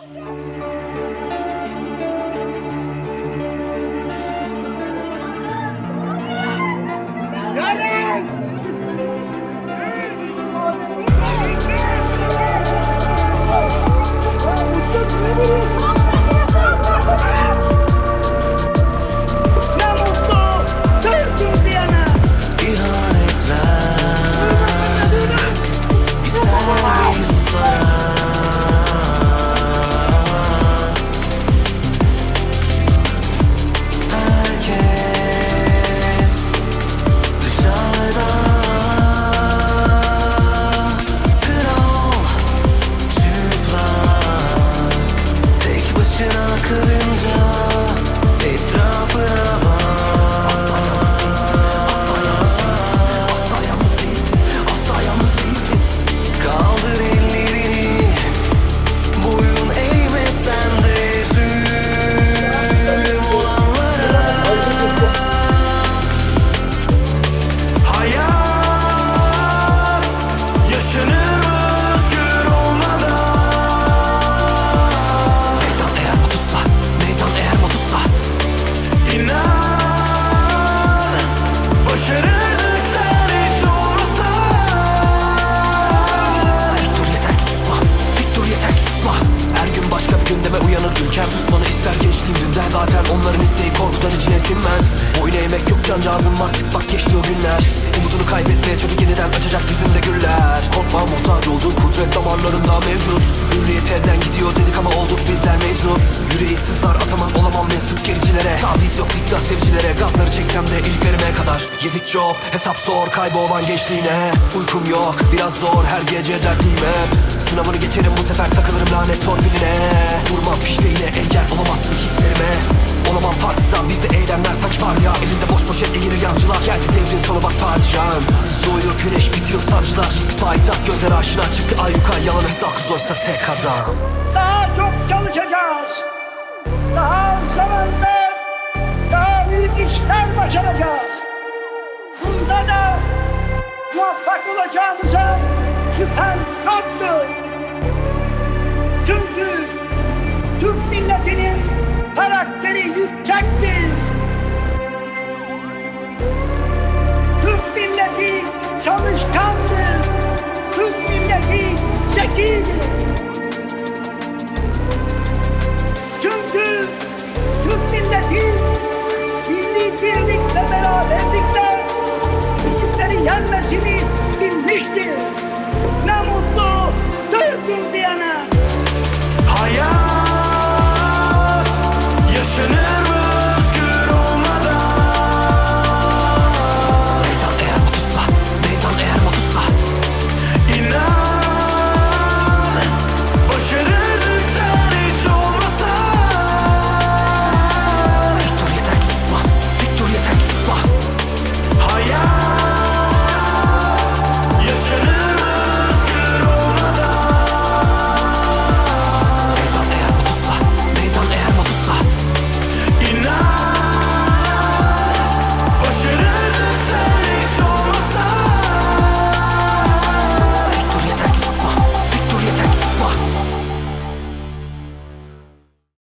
Yeah. İster gençliğim dünden Zaten onların isteği korkudan içine sinmez. Boyun eğmek yok cancağızım artık bak geçti o günler. Umudunu kaybetme çocuk yeniden açacak yüzünde güller. Korkma muhtaç olduğun kudret damarlarında mevcut. Hürriyet elden gidiyor dedik ama olduk bizler meczup Yüreği sızlar atamam olamam mensup gericilere. Taviz yok dikta sevcilere Gazları çeksem de iliklerime kadar. Yedik job hesap zor kaybolan gençliğine. Uykum yok biraz zor her gece dertliyim hep. Sınavını geçerim bu sefer takılırım lanet torpiline. Vurma fişleğine engel olamazsın hislerime. Olamam partizan bizde eylemler sanki var ya. Elinde boş poşet eğilir yancılar. Geldi devrin sonu bak padişahım. Doğuyor güneş bitiyor sancılar. Yıktı paytak gözler aşina. Çıktı ayyuka Yalan hesap oysa tek adam. Daha çok çalışacağız. Daha zamanlar, daha büyük işler başaracağız. Bunda da muvaffak olacağımıza şüphem yoktur. Karakteri yüksektir. Türk milleti çalışkandır. Türk milleti zekidir.